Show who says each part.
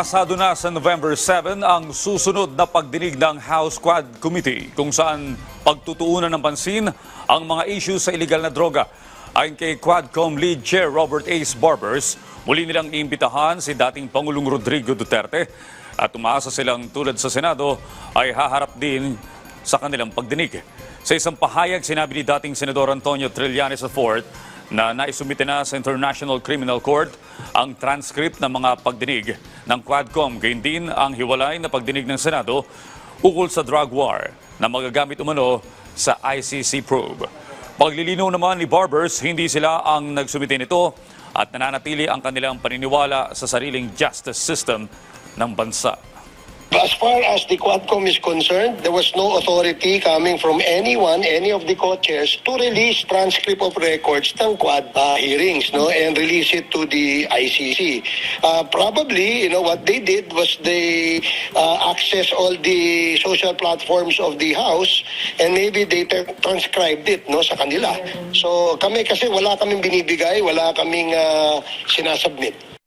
Speaker 1: Nakasado na sa November 7 ang susunod na pagdinig ng House Quad Committee kung saan pagtutuunan ng pansin ang mga issues sa illegal na droga. Ayon kay Quadcom Lead Chair Robert Ace Barbers, muli nilang iimbitahan si dating Pangulong Rodrigo Duterte at umaasa silang tulad sa Senado ay haharap din sa kanilang pagdinig. Sa isang pahayag, sinabi ni dating Senador Antonio Trillanes IV na naisumite na sa International Criminal Court ang transcript ng mga pagdinig ng Quadcom, gayon din ang hiwalay na pagdinig ng Senado ukol sa drug war na magagamit umano sa ICC probe. Paglilinaw naman ni Barbers, hindi sila ang nagsumite nito at nananatili ang kanilang paniniwala sa sariling justice system ng bansa.
Speaker 2: As far as the Quadcom is concerned, there was no authority coming from anyone, any of the co-chairs, to release transcript of records ng Quad uh, hearings, no, and release it to the ICC. Uh, probably, you know, what they did was they uh, access all the social platforms of the House, and maybe they tra- transcribed it, no, sa kanila. So kami kasi wala kaming binibigay, wala kaming uh, sinasubmit.